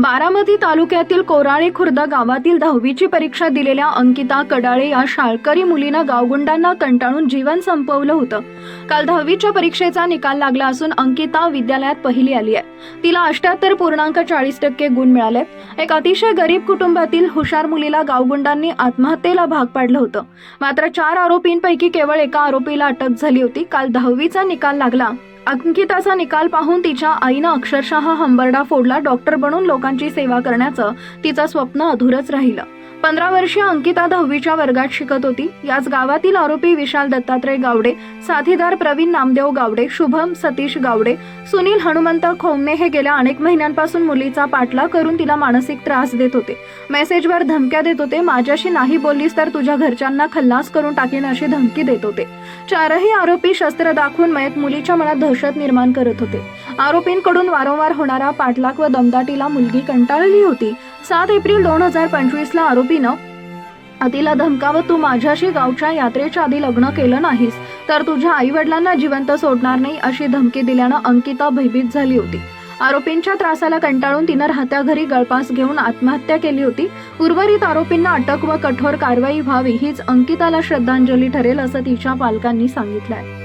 बारामती तालुक्यातील कोराळे खुर्द गावातील दहावीची परीक्षा दिलेल्या अंकिता कडाळे या शाळकरी मुलीनं गावगुंडांना कंटाळून जीवन संपवलं होतं. काल दहावीच्या परीक्षेचा निकाल लागला असून अंकिता विद्यालयात पहिली आली आहे. तिला अष्ट्याहत्तर पूर्णांक चाळीस टक्के गुण मिळालेत एक अतिशय गरीब कुटुंबातील हुशार मुलीला गावगुंडांनी आत्महत्येला भाग पाडलं होतं. मात्र चार आरोपींपैकी केवळ एका आरोपीला अटक झाली होती. काल दहावीचा निकाल लागला. अंकिताचा निकाल पाहून तिच्या आईनं अक्षरशः हंबरडा फोडला. डॉक्टर बनून लोकांची सेवा करण्याचं तिचं स्वप्न अधुरच राहिलं. पंधरा वर्षीय अंकिता दहावीच्या वर्गात शिकत होती. याच गावातील आरोपी विशाल दत्तात्रय गावडे साथीदार प्रवीण नामदेव गावडे शुभम सतीश गावडे सुनील हनुमंत खोमने हे गेल्या अनेक महिन्यांपासून मुलीचा पाठलाग करून तिला मानसिक त्रास देत होते. मेसेजवर धमक्या देत होते माझ्याशी नाही बोललीस तर तुझ्या घरच्यांना खल्लास करून टाकेन अशी धमकी देत होते. चारही आरोपी शस्त्र दाखवून मयत मुलीच्या मनात दहशत निर्माण करत होते. आरोपींकडून वारंवार होणारा पाठलाग व दमदाटीला मुलगी कंटाळली होती. सात एप्रिल दोन हजार पंचवीसला आरोपीनं तिला धमकावत तू माझ्याशी गावच्या यात्रेच्या आधी लग्न केलं नाहीस तर तुझ्या आई वडिलांना जिवंत सोडणार नाही अशी धमकी दिल्यानं अंकिता भयभीत झाली होती. आरोपींच्या त्रासाला कंटाळून तिनं राहत्या घरी गळपास घेऊन आत्महत्या केली होती. उर्वरित आरोपींना अटक व कठोर कारवाई व्हावी हीच अंकिताला श्रद्धांजली ठरेल असं तिच्या पालकांनी सांगितलं आहे